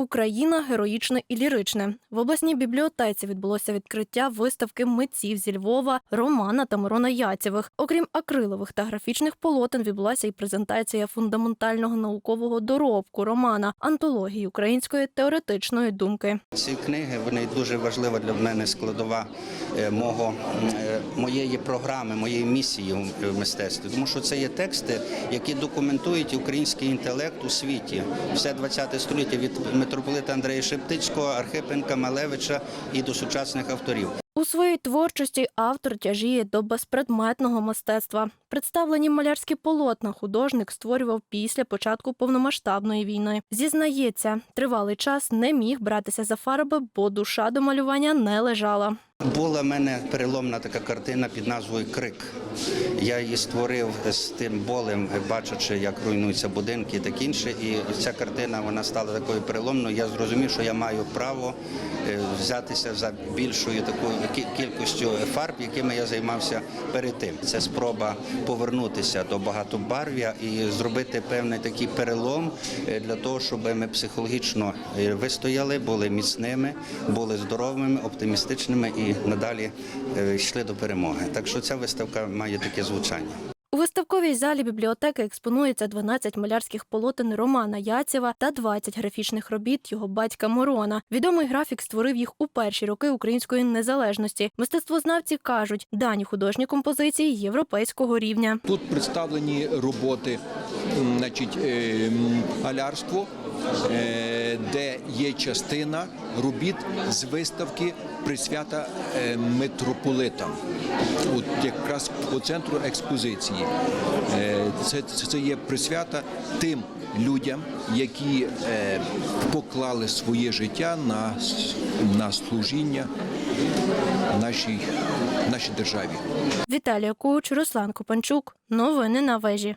Україна героїчне і ліричне. В обласній бібліотеці відбулося відкриття виставки митців зі Львова Романа та Мирона Яцєвих. Окрім акрилових та графічних полотен, відбулася і презентація фундаментального наукового доробку романа антології української теоретичної думки. Ці книги вони дуже важлива для мене складова е, мого е, моєї програми, моєї місії в- мистецтві. Тому що це є тексти, які документують український інтелект у світі. Все 20 століття від митрополита Андрея Шептицького, Архипенка, Малевича і до сучасних авторів. У своїй творчості автор тяжіє до безпредметного мистецтва. Представлені малярські полотна художник створював після початку повномасштабної війни. Зізнається, тривалий час не міг братися за фарби, бо душа до малювання не лежала. Була в мене переломна така картина під назвою Крик. Я її створив з тим болем, бачачи, як руйнуються будинки і таке інше. І ця картина вона стала такою переломною. Я зрозумів, що я маю право е, взятися за більшою такою кількістю фарб, якими я займався перед тим. Це спроба повернутися до багатобарв'я і зробити певний такий перелом е, для того, щоб ми психологічно е, вистояли, були міцними, були здоровими, оптимістичними і надалі е, йшли до перемоги. Так що ця виставка має таке звучання. Виставковій залі бібліотеки експонується 12 малярських полотен Романа Яцева та 20 графічних робіт його батька Морона. Відомий графік створив їх у перші роки української незалежності. Мистецтвознавці кажуть, дані художні композиції європейського рівня. Тут представлені роботи, значить, е, м, малярство, е, де є частина робіт з виставки присвята е, митрополитам. От якраз по центру експозиції. Це, це є присвята тим людям, які поклали своє життя на, на служіння нашій, нашій державі. Віталія Куч, Руслан Копанчук. Новини на вежі.